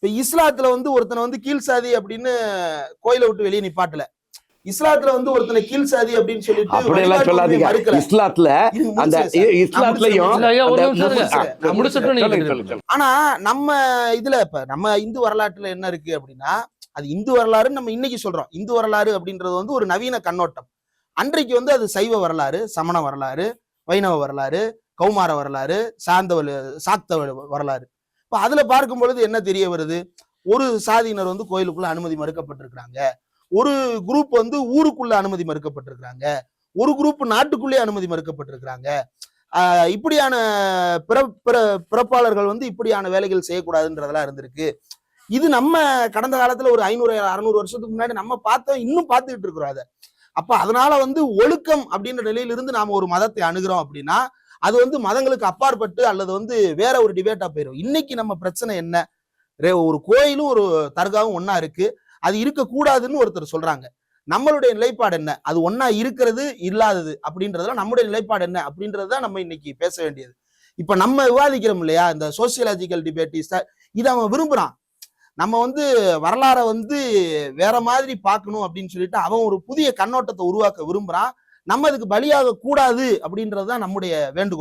இப்ப இஸ்லாத்துல வந்து ஒருத்தனை வந்து கீழ் சாதி அப்படின்னு கோயிலை விட்டு வெளியே நிப்பாட்டல. இஸ்லாத்துல வந்து ஒருத்தனை கீழ் சாதி அப்படின்னு சொல்லிட்டு சொல்லாதீங்க. இஸ்லாத்துல அந்த இஸ்லாத்துலயும். ஆனா நம்ம இதுல இப்ப நம்ம இந்து வரலாற்றுல என்ன இருக்கு அப்படின்னா அது இந்து வரலாறுன்னு நம்ம இன்னைக்கு சொல்றோம். இந்து வரலாறு அப்படின்றது வந்து ஒரு நவீன கண்ணோட்டம். அன்றைக்கு வந்து அது சைவ வரலாறு சமண வரலாறு வைணவ வரலாறு கௌமார வரலாறு சார்ந்த சாக்த வரலாறு. இப்ப அதுல பார்க்கும் பொழுது என்ன தெரிய வருது? ஒரு சாதியினர் வந்து கோயிலுக்குள்ள அனுமதி மறுக்கப்பட்டிருக்கிறாங்க. ஒரு குரூப் வந்து ஊருக்குள்ள அனுமதி மறுக்கப்பட்டிருக்கிறாங்க. ஒரு குரூப் நாட்டுக்குள்ளே அனுமதி மறுக்கப்பட்டிருக்கிறாங்க. ஆஹ் இப்படியான பிற பிற பிறப்பாளர்கள் வந்து இப்படியான வேலைகள் செய்யக்கூடாதுன்றதெல்லாம் இருந்திருக்கு. இது நம்ம கடந்த காலத்துல ஒரு ஐநூறு அறுநூறு வருஷத்துக்கு முன்னாடி நம்ம பார்த்தோம் இன்னும் பார்த்துக்கிட்டு இருக்கிறோம் அதை. அப்ப அதனால வந்து ஒழுக்கம் அப்படின்ற நிலையிலிருந்து நாம ஒரு மதத்தை அணுகிறோம் அப்படின்னா அது வந்து மதங்களுக்கு அப்பாற்பட்டு அல்லது வந்து வேற ஒரு டிபேட்டா போயிடும் இன்னைக்கு நம்ம பிரச்சனை என்ன? ரே- ஒரு கோயிலும் ஒரு தர்காவும் ஒன்னா இருக்கு. அது இருக்கக்கூடாதுன்னு ஒருத்தர் சொல்றாங்க. நம்மளுடைய நிலைப்பாடு என்ன? அது ஒன்னா இருக்கிறது இல்லாதது அப்படின்றதுல நம்முடைய நிலைப்பாடு என்ன? அப்படின்றது தான் நம்ம இன்னைக்கு பேச வேண்டியது. இப்ப நம்ம விவாதிக்கிறோம் இல்லையா? இந்த சோசியலாஜிக்கல் டிபேட் இதை அவன் விரும்புறான். நம்ம வந்து வரலாறை வந்து வேற மாதிரி பார்க்கணும் அப்படின்னு சொல்லிட்டு அவன் ஒரு புதிய கண்ணோட்டத்தை உருவாக்க விரும்புறான். நம்ம அதுக்கு பலியாக கூடாது அப்படின்றது தான் நம்முடைய வேண்டுகோள்.